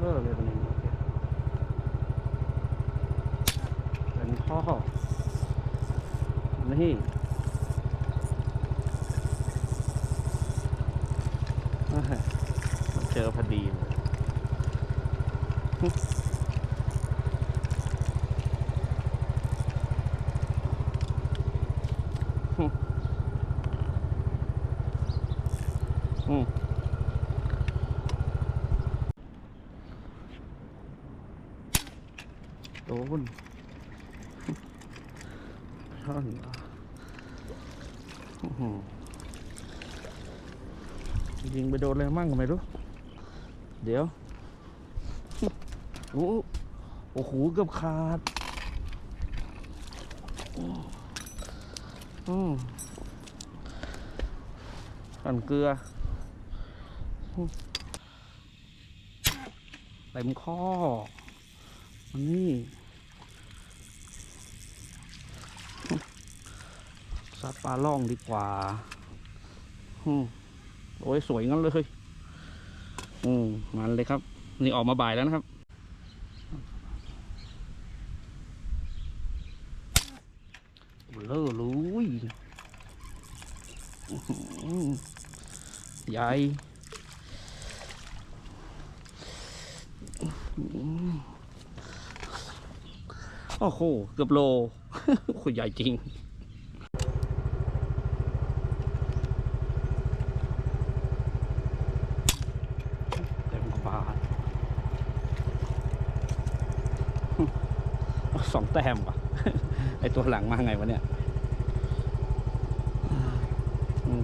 เลิกเลยตรงนี้เป็นข้อนี่อ่าฮะมาเจอพอดีเลยอืม โดนช่อนเหรออื้อหือยิงไปโดนอะไรมั่งก็ไม่รู้ เดี๋ยว โอ้โอ้โหเกือบขาดอืมกันเกลืออืมเต็มข้ออัน ซัดปลาล่องดีกว่าอืโอ้ยสวยงั้นเลยอืมมันเลยครับ นี่ออกมาบ่ายแล้วนะครับ เลอะลุยใหญ่อ๋อโอ้โห เกือบโลโอ้โหใหญ่จริง เต็มบาท ส องแต้มป่ะไอตัวหลังมาไงวะเนี่ยอืม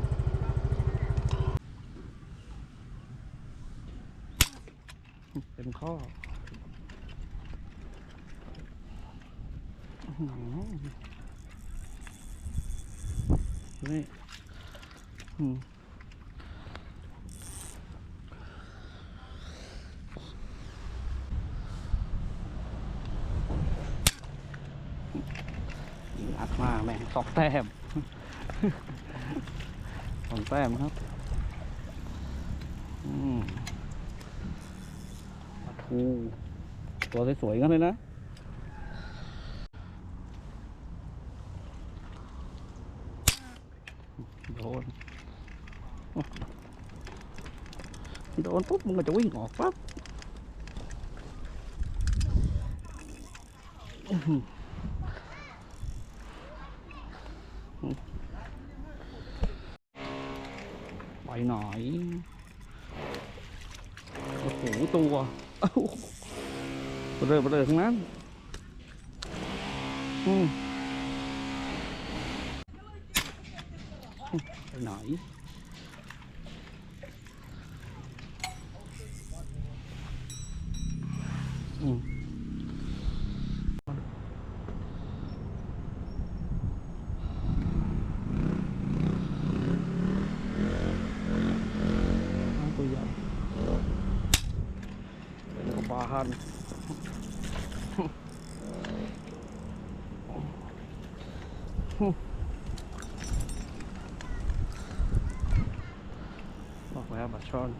เต็มข้ออื้อหือนี่ อัดมากแม่งสองแต้มสองแต้มครับอืมปลาทูตัวสวยๆกันเลยนะโดนโดนปุ๊บมึงก็จะวิ่งออกปั๊บ อื้อหือไปไหนโอ้โห ตัวเริ่มเริ่มทั้งนั้น อืมไปไหนอืมตัวใหญ่ เป็นกระบาลบอกแล้วบัตรช่อน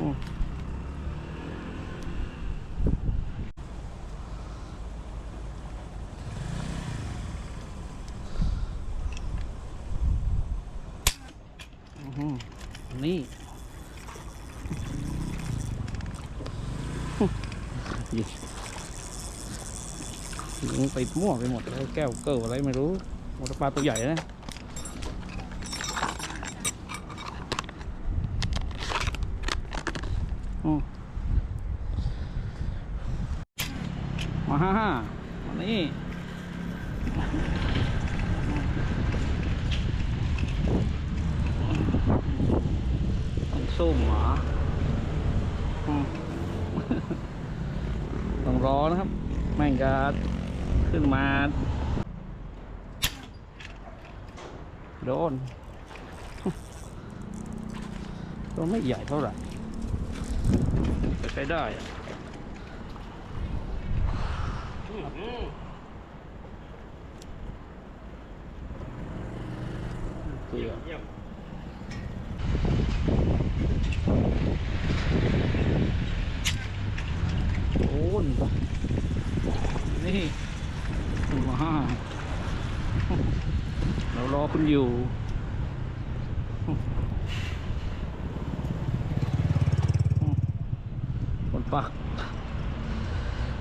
อื มอื้อหือนี่ยิงยิงไปมั่วไปหมดเลยแก้วเกิลอะไรไม่รู้หมดปลาตัวใหญ่นะอืมมาฮ่าฮ่ามานี่ต้องสู้หมาอืม ต้องรอนะครับแม่งจะขึ้นมา โดน ตัวไม่ใหญ่เท่าไหร่แต่ใช้ได้อะเกลือเยี่ยม นี่ว้า เรารอคุณอยู่ คนปัก